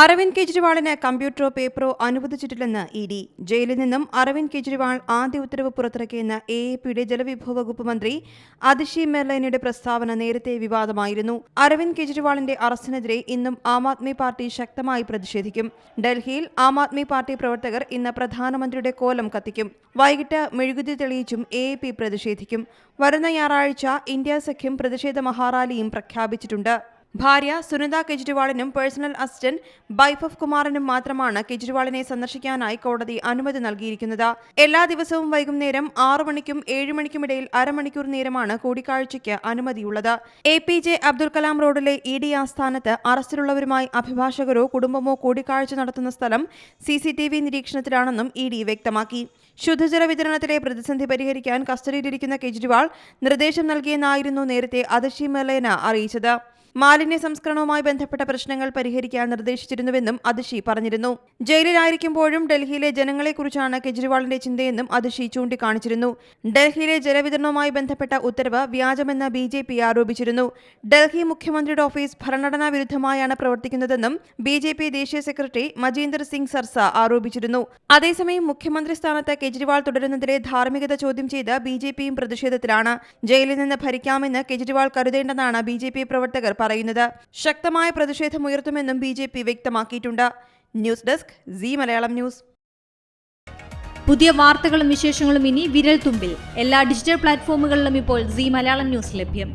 അരവിന്ദ് കെജ്രിവാളിന് കമ്പ്യൂട്ടറോ പേപ്പറോ അനുവദിച്ചിട്ടില്ലെന്ന് ഇ ഡി. ജയിലിൽ നിന്നും അരവിന്ദ് കെജ്രിവാൾ ആദ്യ ഉത്തരവ് പുറത്തിറക്കിയെന്ന എ എ പിയുടെ ജലവിഭവ വകുപ്പ് മന്ത്രി അതിഷി മെർലൈനയുടെ പ്രസ്താവന നേരത്തെ വിവാദമായിരുന്നു. അരവിന്ദ് കെജ്രിവാളിന്റെ അറസ്റ്റിനെതിരെ ഇന്നും ആം ആദ്മി പാർട്ടി ശക്തമായി പ്രതിഷേധിക്കും. ഡൽഹിയിൽ ആം ആദ്മി പാർട്ടി പ്രവർത്തകർ ഇന്ന് പ്രധാനമന്ത്രിയുടെ കോലം കത്തിക്കും. വൈകിട്ട് മെഴുകുതി തെളിയിച്ചും എ എ പി പ്രതിഷേധിക്കും. വരുന്ന ഞായറാഴ്ച ഇന്ത്യ സഖ്യം പ്രതിഷേധ മഹാറാലിയും പ്രഖ്യാപിച്ചിട്ടുണ്ട്. ഭാര്യ സുനിത കെജ്രിവാളിനും പേഴ്സണൽ അസിസ്റ്റന്റ് ബൈഫഫ് കുമാറിനും മാത്രമാണ് കെജ്രിവാളിനെ സന്ദർശിക്കാനായി കോടതി അനുമതി നൽകിയിരിക്കുന്നത്. എല്ലാ ദിവസവും വൈകുന്നേരം ആറു മണിക്കും ഏഴ് മണിക്കുമിടയിൽ അരമണിക്കൂർ നേരമാണ് കൂടിക്കാഴ്ചയ്ക്ക് അനുമതിയുള്ളത്. A P J Abdul Kalam റോഡിലെ ഇ ഡി ആസ്ഥാനത്ത് അറസ്റ്റിലുള്ളവരുമായി അഭിഭാഷകരോ കുടുംബമോ കൂടിക്കാഴ്ച നടത്തുന്ന സ്ഥലം സി സി ടി വി നിരീക്ഷണത്തിലാണെന്നും ഇ ഡി വ്യക്തമാക്കി. ശുദ്ധജല വിതരണത്തിലെ പ്രതിസന്ധി പരിഹരിക്കാൻ കസ്റ്റഡിയിലിരിക്കുന്ന കെജ്രിവാൾ നിർദ്ദേശം നൽകിയെന്നായിരുന്നു നേരത്തെ അതിഷി മെർലേന അറിയിച്ചത്. മാലിന്യ സംസ്കരണവുമായി ബന്ധപ്പെട്ട പ്രശ്നങ്ങൾ പരിഹരിക്കാൻ നിർദ്ദേശിച്ചിരുന്നുവെന്നും അതിഷി പറഞ്ഞിരുന്നു. ജയിലിലായിരിക്കുമ്പോഴും ഡൽഹിയിലെ ജനങ്ങളെക്കുറിച്ചാണ് കെജ്രിവാളിന്റെ ചിന്തയെന്നും അതിഷി ചൂണ്ടിക്കാണിച്ചിരുന്നു. ഡൽഹിയിലെ ജലവിതരണവുമായി ബന്ധപ്പെട്ട ഉത്തരവ് വ്യാജമെന്ന് ബി ജെ പി ആരോപിച്ചിരുന്നു. ഡൽഹി മുഖ്യമന്ത്രിയുടെ ഓഫീസ് ഭരണഘടനാ വിരുദ്ധമായാണ് പ്രവർത്തിക്കുന്നതെന്നും ബി ജെ പി ദേശീയ സെക്രട്ടറി മജീന്ദർ സിംഗ് സർസ ആരോപിച്ചിരുന്നു. അതേസമയം മുഖ്യമന്ത്രി സ്ഥാനത്ത് കെജ്രിവാൾ തുടരുന്നതിലെ ധാർമ്മികത ചോദ്യം ചെയ്ത് ബി ജെ പിയും പ്രതിഷേധത്തിലാണ്. ജയിലിൽ നിന്ന് ഭരിക്കാമെന്ന് കെജ്രിവാൾ കരുതേണ്ടെന്നാണ് ബി ജെ പി പ്രവർത്തകർ പറയുന്നത്. ശക്തമായ പ്രതിഷേധമുയർത്തുമെന്നും ബി ജെ പി വ്യക്തമാക്കിയിട്ടുണ്ട്. News desk C Malayalam news. പുതിയ വാർത്തകളും വിശേഷങ്ങളും ഇനി വിരൽ തുമ്പിൽ എല്ലാ ഡിജിറ്റൽ പ്ലാറ്റ്ഫോമുകളിലും ഇപ്പോൾ സി മലയാളം ന്യൂസ് ലഭ്യം.